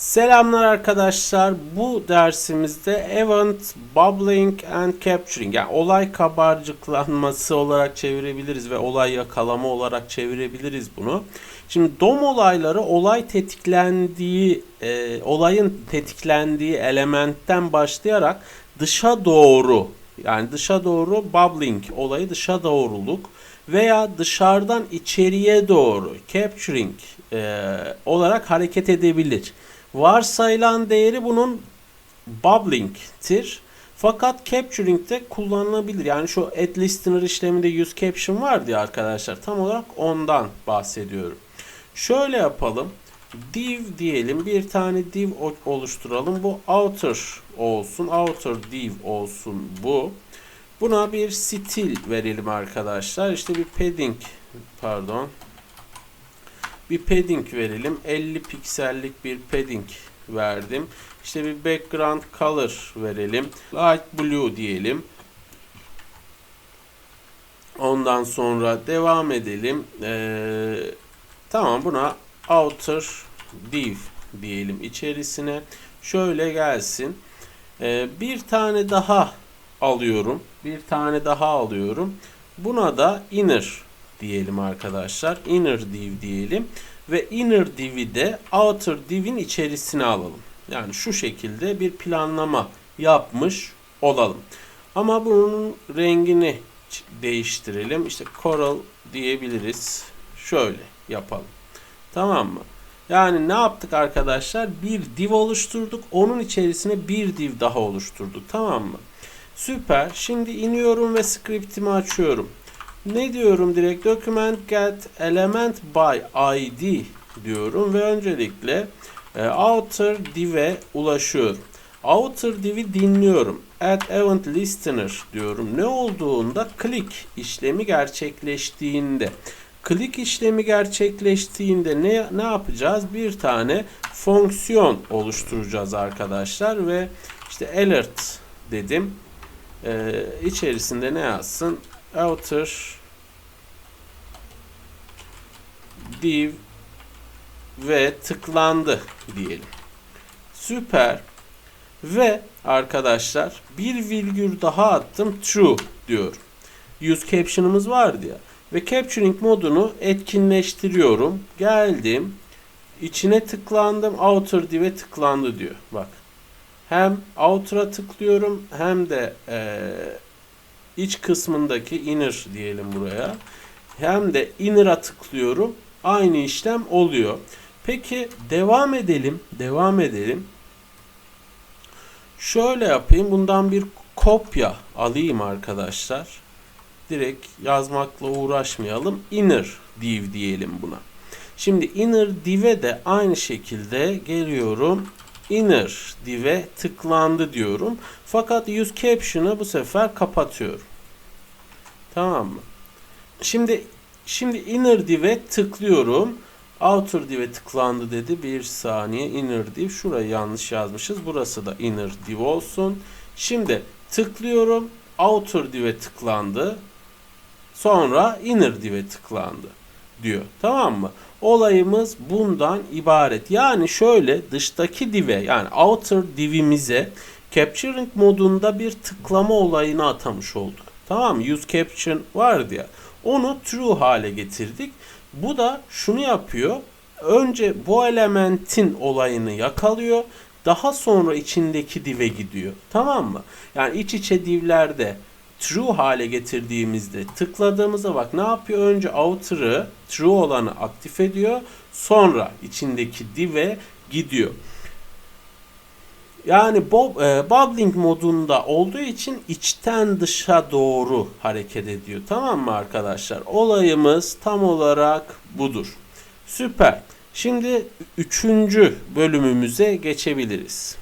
Selamlar arkadaşlar. Bu dersimizde Event Bubbling and Capturing yani olay kabarcıklanması olarak çevirebiliriz ve olay yakalama olarak çevirebiliriz bunu. Şimdi DOM olayları olay tetiklendiği e, olayın tetiklendiği elementten başlayarak dışa doğru yani dışa doğru bubbling olayı dışa doğruluk veya dışarıdan içeriye doğru capturing e, olarak hareket edebilir. Varsayılan değeri bunun bubbling'tir. Fakat capturing'de kullanılabilir. Yani şu add listener işleminde use caption vardı ya arkadaşlar. Tam olarak ondan bahsediyorum. Şöyle yapalım. Div diyelim. Bir tane div oluşturalım. Bu outer olsun. Outer div olsun bu. Buna bir stil verelim arkadaşlar. İşte bir padding pardon. Bir padding verelim. 50 piksellik bir padding verdim. İşte bir background color verelim. Light blue diyelim. Ondan sonra devam edelim. Ee, tamam buna outer div diyelim içerisine. Şöyle gelsin. Ee, bir tane daha alıyorum. Bir tane daha alıyorum. Buna da inner diyelim arkadaşlar. Inner div diyelim. Ve inner div'i de outer div'in içerisine alalım. Yani şu şekilde bir planlama yapmış olalım. Ama bunun rengini değiştirelim. İşte coral diyebiliriz. Şöyle yapalım. Tamam mı? Yani ne yaptık arkadaşlar? Bir div oluşturduk. Onun içerisine bir div daha oluşturduk. Tamam mı? Süper. Şimdi iniyorum ve scriptimi açıyorum. Ne diyorum direkt? Document get element by id diyorum ve öncelikle e, outer div'e ulaşıyorum. Outer div'i dinliyorum. Add event listener diyorum. Ne olduğunda click işlemi gerçekleştiğinde click işlemi gerçekleştiğinde ne ne yapacağız? Bir tane fonksiyon oluşturacağız arkadaşlar ve işte alert dedim. Ee, içerisinde ne yazsın? Outer div ve tıklandı diyelim. Süper. Ve arkadaşlar bir virgül daha attım true diyorum. Use caption'ımız vardı ya. Ve capturing modunu etkinleştiriyorum. Geldim. İçine tıklandım. Outer div'e tıklandı diyor. Bak. Hem outer'a tıklıyorum hem de eee, iç kısmındaki inner diyelim buraya. Hem de inner'a tıklıyorum. Aynı işlem oluyor. Peki devam edelim. Devam edelim. Şöyle yapayım. Bundan bir kopya alayım arkadaşlar. Direkt yazmakla uğraşmayalım. Inner div diyelim buna. Şimdi inner div'e de aynı şekilde geliyorum. Inner div'e tıklandı diyorum. Fakat use caption'ı bu sefer kapatıyorum. Tamam mı? Şimdi şimdi inner div'e tıklıyorum. Outer div'e tıklandı dedi. Bir saniye inner div. Şurayı yanlış yazmışız. Burası da inner div olsun. Şimdi tıklıyorum. Outer div'e tıklandı. Sonra inner div'e tıklandı diyor. Tamam mı? Olayımız bundan ibaret. Yani şöyle dıştaki div'e yani outer div'imize capturing modunda bir tıklama olayını atamış olduk. Tamam mı? Use caption vardı ya. Onu true hale getirdik. Bu da şunu yapıyor. Önce bu elementin olayını yakalıyor. Daha sonra içindeki div'e gidiyor. Tamam mı? Yani iç içe divlerde true hale getirdiğimizde tıkladığımızda bak ne yapıyor? Önce outer'ı true olanı aktif ediyor. Sonra içindeki div'e gidiyor. Yani bob, e, bubbling modunda olduğu için içten dışa doğru hareket ediyor. Tamam mı arkadaşlar? Olayımız tam olarak budur. Süper. Şimdi üçüncü bölümümüze geçebiliriz.